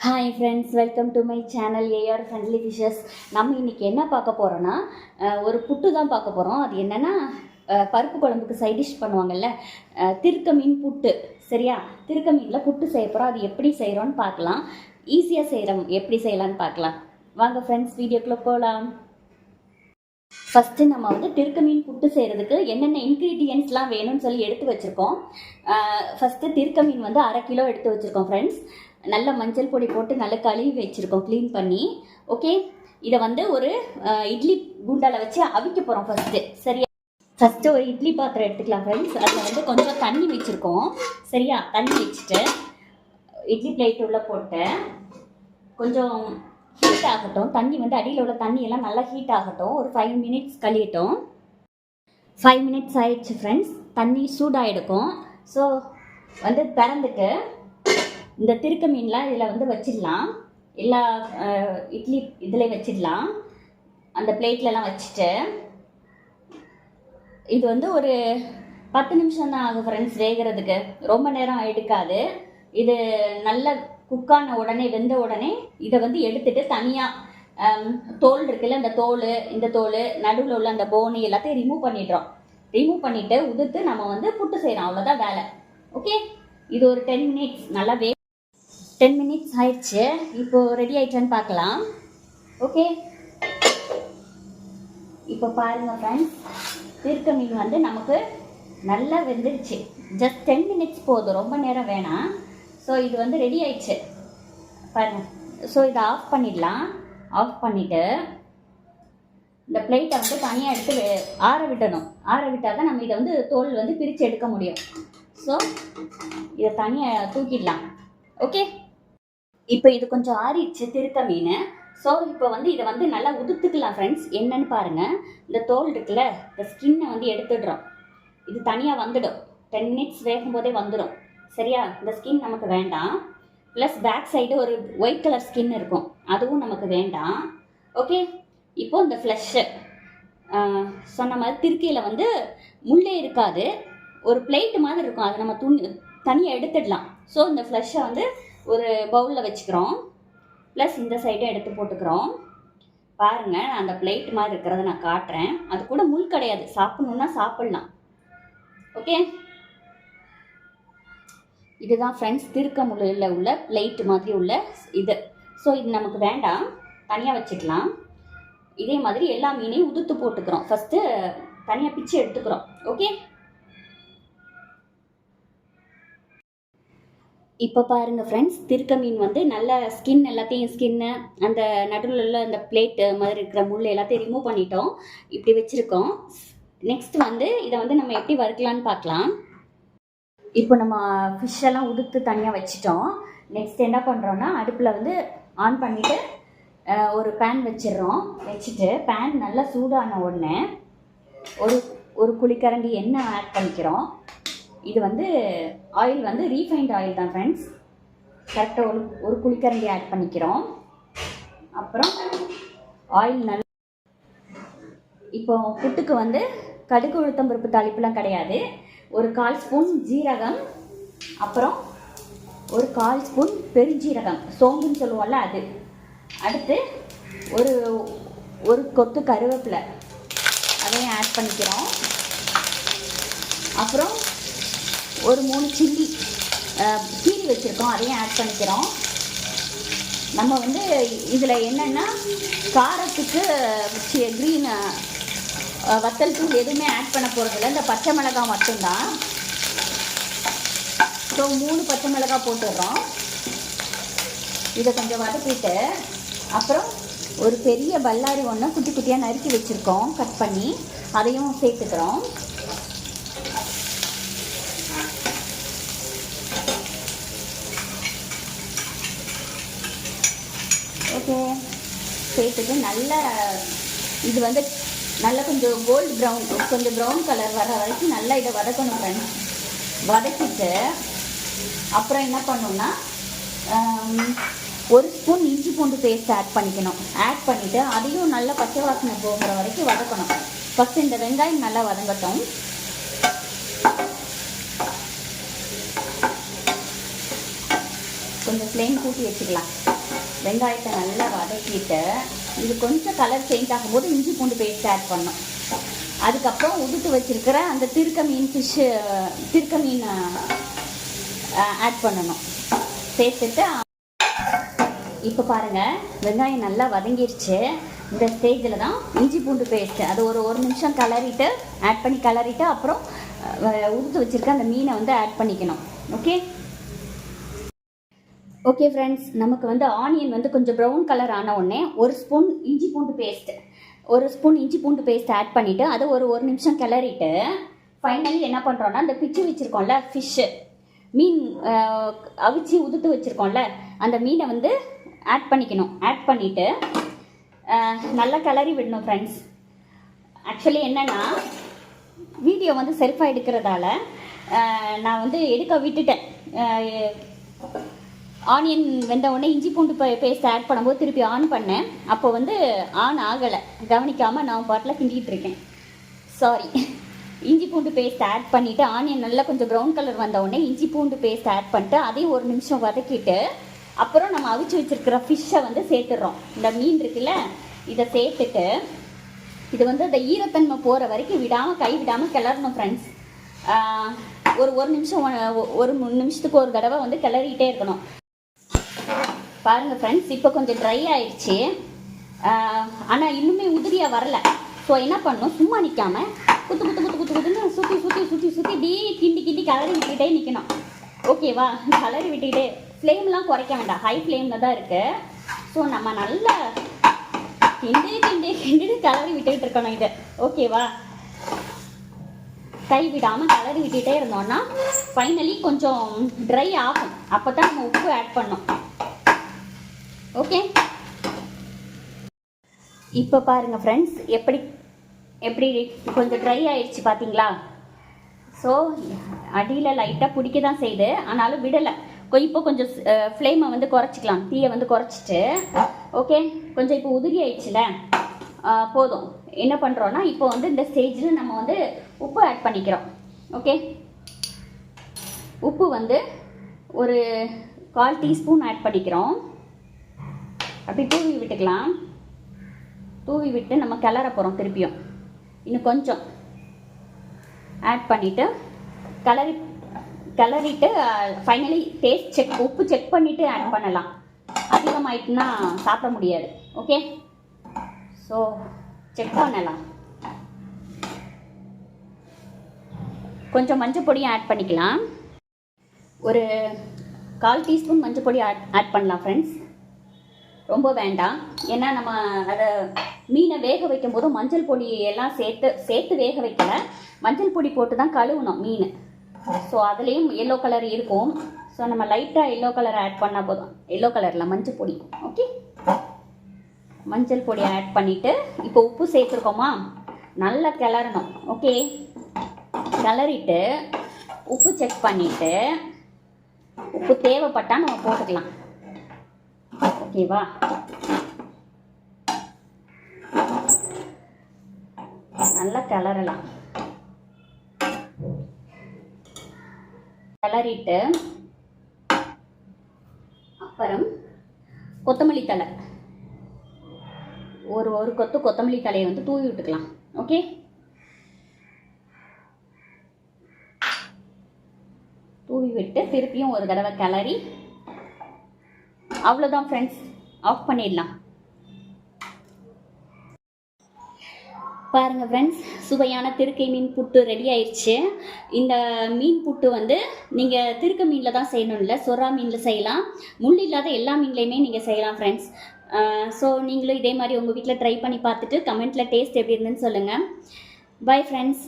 Hi friends welcome to my channel A R friendly fishes நம்ம இன்றைக்கி என்ன பார்க்க போகிறோன்னா ஒரு புட்டு தான் பார்க்க போகிறோம் அது என்னென்னா பருப்பு குழம்புக்கு சைட் டிஷ் பண்ணுவாங்கல்ல திருக்க மீன் புட்டு சரியா? திருக்க மீனில் புட்டு செய்ய போகிறோம் அது எப்படி செய்கிறோன்னு பார்க்கலாம். ஈஸியாக செய்கிறோம் எப்படி செய்யலான்னு பார்க்கலாம். வாங்க ஃப்ரெண்ட்ஸ் வீடியோக்குள்ளே போகலாம் ஃபஸ்ட்டு நம்ம வந்து திருக்க மீன் புட்டு செய்கிறதுக்கு என்னென்ன இன்க்ரீடியன்ஸ்லாம் வேணும்னு சொல்லி எடுத்து வச்சுருக்கோம். ஃபஸ்ட்டு திருக்க மீன் வந்து அரை கிலோ எடுத்து வச்சுருக்கோம் ஃப்ரெண்ட்ஸ் நல்ல மஞ்சள் பொடி போட்டு நல்லா கழுவி வச்சுருக்கோம் க்ளீன் பண்ணி. ஓகே இதை வந்து ஒரு இட்லி குண்டால வச்சு அவிக்க போகிறோம் ஃபஸ்ட்டு சரியா? ஃபஸ்ட்டு ஒரு இட்லி பாத்திரம் எடுத்துக்கலாம் ஃப்ரெண்ட்ஸ் அதில் வந்து கொஞ்சம் தண்ணி வச்சுருக்கோம். சரியா? தண்ணி வச்சுட்டு இட்லி பிளேட் உள்ளே போட்டு கொஞ்சம் ஹீட் ஆகட்டும். தண்ணி வந்து அடியில் உள்ள தண்ணியெல்லாம் நல்லா ஹீட் ஆகட்டும். ஒரு ஃபைவ் மினிட்ஸ் கழியட்டும். ஃபைவ் மினிட்ஸ் ஆயிடுச்சு ஃப்ரெண்ட்ஸ் தண்ணி சூடாகிடுக்கும் ஸோ வந்து திறந்துட்டு இந்த திருக்க மீன்லாம் இதில் வந்து வச்சிடலாம். எல்லா இட்லி இதில் வச்சிடலாம். அந்த பிளேட்லலாம் வச்சுட்டு. இது வந்து ஒரு பத்து நிமிஷம் தான் ஆகும் ஃப்ரெண்ட்ஸ் வேகிறதுக்கு. ரொம்ப நேரம் எடுக்காது. இது நல்ல குக்கான உடனே வெந்த உடனே இதை வந்து எடுத்துட்டு தனியாக தோல் இருக்குல்ல இந்த தோல் இந்த தோல் நடுவில் உள்ள அந்த போனி எல்லாத்தையும் ரிமூவ் பண்ணிடுறோம். ரிமூவ் பண்ணிவிட்டு உதுத்து நம்ம வந்து புட்டு செய்கிறோம் அவ்வளோதான் வேலை. ஓகே இது ஒரு டென் மினிட்ஸ் நல்லா வே டென் மினிட்ஸ் ஆயிடுச்சு. இப்போ ரெடி ஆயிட்டான்னு பார்க்கலாம். ஓகே இப்போ பாருங்க ஃப்ரெண்ட்ஸ் திருக்க மீன் வந்து நமக்கு நல்லா வெந்துருச்சு. ஜஸ்ட் டென் மினிட்ஸ் போதும். ரொம்ப நேரம் வேணாம். ஸோ இது வந்து ரெடி ஆயிடுச்சு. பாருங்க. ஸோ இதை ஆஃப் பண்ணிடலாம். ஆஃப் பண்ணிவிட்டு இந்த பிளேட்டை வந்து தனியாக எடுத்து ஆற விடணும். ஆற விட்டால் தான் நம்ம இதை வந்து தோல் வந்து பிரித்து எடுக்க முடியும். ஸோ இதை தனியாக தூக்கிடலாம். ஓகே இப்போ இது கொஞ்சம் ஆறிடுச்சு திருக்க மீன் ஸோ இப்போ வந்து இதை வந்து நல்லா உதுத்துக்கலாம் ஃப்ரெண்ட்ஸ் என்னன்னு பாருங்கள் இந்த தோல் இருக்குல்ல இந்த ஸ்கின்னை வந்து எடுத்துடுறோம். இது தனியாக வந்துடும். டென் மினிட்ஸ் வேகும் போதே வந்துடும். சரியா? இந்த ஸ்கின் நமக்கு வேண்டாம். ப்ளஸ் பேக் சைடு ஒரு ஒயிட் கலர் ஸ்கின் இருக்கும். அதுவும் நமக்கு வேண்டாம். ஓகே இப்போ இந்த ஃப்ளஷ்ஷு சொன்ன மாதிரி திருக்கையில் வந்து முள்ளே இருக்காது. ஒரு பிளேட்டு மாதிரி இருக்கும். அதை நம்ம துணி தனியாக எடுத்துடலாம். ஸோ இந்த ஃப்ளஷ்ஷை வந்து ஒரு பவுலில் வச்சுக்கிறோம். ப்ளஸ் இந்த சைடும் எடுத்து போட்டுக்கிறோம். பாருங்கள் நான் அந்த பிளேட் மாதிரி இருக்கிறத நான் காட்டுறேன். அது கூட முள் கிடையாது. சாப்பிடணுன்னா சாப்பிட்லாம். ஓகே? இதுதான் ஃப்ரெண்ட்ஸ் திருக்க முள்ளில் உள்ள பிளேட் மாதிரி உள்ள இது. ஸோ இது நமக்கு வேண்டாம். தனியாக வச்சுக்கலாம். இதே மாதிரி எல்லா மீனையும் உதுத்து போட்டுக்கிறோம். ஃபஸ்ட்டு தனியாக பிச்சு எடுத்துக்கிறோம். ஓகே? இப்போ பாருங்க ஃப்ரெண்ட்ஸ் திருக்க மீன் வந்து நல்ல ஸ்கின் எல்லாத்தையும் ஸ்கின்னு அந்த நடுவில் உள்ள அந்த பிளேட்டு மாதிரி இருக்கிற முள் எல்லாத்தையும் ரிமூவ் பண்ணிட்டோம். இப்படி வச்சுருக்கோம். நெக்ஸ்ட் வந்து இதை வந்து நம்ம எப்படி வறுக்கலான்னு பார்க்கலாம். இப்போ நம்ம ஃபிஷ் எல்லாம் உடுத்து தனியாக வச்சுட்டோம். நெக்ஸ்ட் என்ன பண்ணுறோன்னா அடுப்பில் வந்து ஆன் பண்ணிவிட்டு ஒரு பேன் வச்சிடுறோம். வச்சுட்டு பேன் நல்லா சூடான உடனே ஒரு ஒரு குழிக்கரண்டி எண்ணெய் ஆட் பண்ணிக்கிறோம். இது வந்து ஆயில் வந்து ரீஃபைண்ட் ஆயில் தான் ஃப்ரெண்ட்ஸ் கரெக்டாக ஒரு ஒரு குளிக்கரண்டி ஆட் பண்ணிக்கிறோம். அப்புறம் ஆயில் நல்ல இப்போ புட்டுக்கு வந்து கடுகு உளுத்தம் பருப்பு தாளிப்புலாம் கிடையாது. ஒரு கால் ஸ்பூன் ஜீரகம் அப்புறம் ஒரு கால் ஸ்பூன் பெருஞ்சீரகம். சோம்புன்னு சொல்லுவோம்ல அது. அடுத்து ஒரு ஒரு கொத்து கருவேப்பிலை. அதையும் ஆட் பண்ணிக்கிறோம். அப்புறம் ஒரு மூணு சில்லி கீரி வச்சுருக்கோம் அதையும் ஆட் பண்ணிக்கிறோம். நம்ம வந்து இதில் என்னென்னா காரத்துக்கு க்ரீன் வத்தல் தூள் எதுவுமே ஆட் பண்ண போகிறதில்ல இந்த பச்சை மிளகாய் மட்டும்தான். ஸோ மூணு பச்சை மிளகாய் போட்டுடுறோம். இதை கொஞ்சம் வதக்கிட்டு அப்புறம் ஒரு பெரிய பல்லாரி ஒன்று குட்டி குட்டியாக நறுக்கி வச்சுருக்கோம் கட் பண்ணி. அதையும் சேர்த்துக்கிறோம் ஓகே சேர்த்துட்டு நல்லா இது வந்து நல்லா கொஞ்சம் கோல்டு ப்ரௌன் கொஞ்சம் ப்ரௌன் கலர் வர வரைக்கும் நல்லா இதை வதக்கணும் ஃப்ரெண்ட்ஸ் வதக்கிட்டு அப்புறம் என்ன பண்ணணும்னா ஒரு ஸ்பூன் இஞ்சி பூண்டு பேஸ்ட் ஆட் பண்ணிக்கணும். ஆட் பண்ணிவிட்டு அதையும் நல்லா பச்சை வாசனை போகிற வரைக்கும் வதக்கணும். ஃபஸ்ட்டு இந்த வெங்காயம் நல்லா வதங்கட்டும். கொஞ்சம் ஃப்ளேம் கூட்டி வச்சுக்கலாம். வெங்காயத்தை நல்லா வதக்கிட்டு இது கொஞ்சம் கலர் சேஞ்ச் ஆகும்போது இஞ்சி பூண்டு பேஸ்ட் ஆட் பண்ணும் அதுக்கப்புறம் உதுத்து வச்சிருக்கிற அந்த திருக்க மீன் ஃபிஷ்ஷு திருக்க மீன் ஆட் பண்ணணும். சேர்த்துட்டு இப்போ பாருங்க வெங்காயம் நல்லா வதங்கிருச்சு. இந்த ஸ்டேஜில் தான் இஞ்சி பூண்டு பேஸ்ட் அது ஒரு ஒரு நிமிஷம் கலரிட்டு ஆட் பண்ணி கலரிட்டு அப்புறம் உதுத்து வச்சிருக்க அந்த மீனை வந்து ஆட் பண்ணிக்கணும். ஓகே ஓகே ஃப்ரெண்ட்ஸ் நமக்கு வந்து ஆனியன் வந்து கொஞ்சம் ப்ரௌன் கலர் ஆன உடனே ஒரு ஸ்பூன் இஞ்சி பூண்டு பேஸ்ட் ஒரு ஸ்பூன் இஞ்சி பூண்டு பேஸ்ட் ஆட் பண்ணிவிட்டு அதை ஒரு ஒரு நிமிஷம் கிளறிட்டு ஃபைனலி என்ன பண்ணுறோன்னா அந்த பிச்சு வச்சுருக்கோம்ல ஃபிஷ்ஷு மீன் அவிச்சு உதுத்து வச்சுருக்கோம்ல அந்த மீனை வந்து ஆட் பண்ணிக்கணும். ஆட் பண்ணிவிட்டு நல்லா கிளறி விடணும் ஃப்ரெண்ட்ஸ் ஆக்சுவலி என்னென்னா வீடியோ வந்து செல்ஃபாக எடுக்கிறதால நான் வந்து எடுக்க விட்டுட்டேன். ஆனியன் வெந்த உடனே இஞ்சி பூண்டு பேஸ்ட் ஆட் பண்ணும்போது திருப்பி ஆன் பண்ணேன். அப்போ வந்து ஆன் ஆகலை. கவனிக்காமல் நான் பாட்டில் கிண்டிகிட்டு இருக்கேன். சாரி இஞ்சி பூண்டு பேஸ்ட் ஆட் பண்ணிவிட்டு ஆனியன் நல்லா கொஞ்சம் ப்ரௌன் கலர் வந்த உடனே இஞ்சி பூண்டு பேஸ்ட் ஆட் பண்ணிட்டு அதையும் ஒரு நிமிஷம் வதக்கிட்டு அப்புறம் நம்ம அவிச்சு வச்சிருக்கிற ஃபிஷ்ஷை வந்து சேர்த்துடுறோம். இந்த மீன் இருக்குல்ல இதை சேர்த்துட்டு இது வந்து அந்த ஈரத்தன்மை போகிற வரைக்கும் விடாமல் கை விடாமல் கிளறணும் ஃப்ரெண்ட்ஸ் ஒரு ஒரு நிமிஷம் ஒ- ஒரு மூணு நிமிஷத்துக்கு ஒரு தடவை வந்து கிளறிட்டே இருக்கணும். பாருங்கள் ஃப்ரெண்ட்ஸ் இப்போ கொஞ்சம் ட்ரை ஆயிடுச்சு. ஆனால் இன்னுமே உதிரியாக வரல. ஸோ என்ன பண்ணணும்? சும்மா நிற்காமல் குத்து குத்து குத்து குத்து குத்துன்னு சுற்றி சுற்றி சுற்றி சுற்றி டீ கிண்டி கிண்டி கலரி விட்டுக்கிட்டே நிற்கணும் ஓகேவா கலரி விட்டுக்கிட்டே ஃப்ளேம்லாம் குறைக்க வேண்டாம். ஹை ஃப்ளேமில் தான் இருக்குது ஸோ நம்ம நல்லா கிண்டி கிண்டி கிண்டி கலரி விட்டுக்கிட்டு இருக்கணும் இது. ஓகேவா கை விடாமல் கலரி விட்டுட்டே இருந்தோம்னா ஃபைனலி கொஞ்சம் ட்ரை ஆகும். அப்போ தான் நம்ம உப்பு ஆட் பண்ணோம் ஓகே இப்போ பாருங்கள் ஃப்ரெண்ட்ஸ் எப்படி எப்படி கொஞ்சம் ட்ரை ஆயிடுச்சு பார்த்தீங்களா ஸோ அடியில் லைட்டாக பிடிக்க தான் செய்யுது. ஆனாலும் விடலை. இப்போ கொஞ்சம் ஃப்ளேமை வந்து குறைச்சிக்கலாம். தீயை வந்து குறைச்சிட்டு. ஓகே கொஞ்சம் இப்போ உதிரி ஆயிடுச்சுல? போதும். என்ன பண்ணுறோன்னா இப்போ வந்து இந்த ஸ்டேஜில் நம்ம வந்து உப்பு ஆட் பண்ணிக்கிறோம். ஓகே உப்பு வந்து ஒரு கால் டீஸ்பூன் ஆட் பண்ணிக்கிறோம். அப்படி தூவி விட்டுக்கலாம். தூவி விட்டு நம்ம கிளற போகிறோம் திருப்பியும். இன்னும் கொஞ்சம். ஆட் பண்ணிவிட்டு கலரி கிளறிட்டு ஃபைனலி டேஸ்ட் செக் உப்பு செக் பண்ணிவிட்டு ஆட் பண்ணலாம். அதிகமாயிட்டுனா சாப்பிட முடியாது. ஓகே ஸோ செக் பண்ணலாம். கொஞ்சம் மஞ்சள் பொடியும் ஆட் பண்ணிக்கலாம். ஒரு கால் டீஸ்பூன் மஞ்சள் பொடி ஆட் ஆட் பண்ணலாம் ஃப்ரெண்ட்ஸ் ரொம்ப வேண்டாம். ஏன்னா நம்ம அதை மீனை வேக வைக்கும் போது மஞ்சள் பொடி எல்லாம் சேர்த்து சேர்த்து வேக வைக்கல. மஞ்சள் பொடி போட்டு தான் கழுவணும் மீன். ஸோ அதுலேயும் எல்லோ கலர் இருக்கும். ஸோ நம்ம லைட்டாக எல்லோ கலர் ஆட் பண்ணால் போதும். எல்லோ கலரில் மஞ்சள் பொடி. ஓகே மஞ்சள் பொடி ஆட் பண்ணிவிட்டு இப்போ உப்பு சேர்த்துருக்கோமா? நல்லா கிளறணும். ஓகே கிளறிட்டு உப்பு செக் பண்ணிவிட்டு உப்பு தேவைப்பட்டா நம்ம போட்டுக்கலாம். ஓகேவா? நல்லா கிளறலாம். கிளறிட்டு அப்புறம் கொத்தமல்லி தலை ஒரு ஒரு கொத்து கொத்தமல்லி தலையை வந்து தூவி விட்டுக்கலாம். ஓகே? தூவி விட்டு திருப்பியும் ஒரு தடவை கிளறி அவ்வளோதான் ஃப்ரெண்ட்ஸ் ஆஃப் பண்ணிடலாம். பாருங்கள் ஃப்ரெண்ட்ஸ் சுவையான திருக்கை மீன் புட்டு ரெடி ஆயிடுச்சு இந்த மீன் புட்டு வந்து நீங்கள் திருக்க மீனில் தான் செய்யணும் இல்லை சொரா மீனில் செய்யலாம். முள் இல்லாத எல்லா மீன்லேயுமே நீங்கள் செய்யலாம் ஃப்ரெண்ட்ஸ் ஸோ நீங்களும் இதே மாதிரி உங்கள் வீட்டில் ட்ரை பண்ணி பார்த்துட்டு கமெண்ட்டில் டேஸ்ட் எப்படி இருந்துன்னு சொல்லுங்கள் பை ஃப்ரெண்ட்ஸ்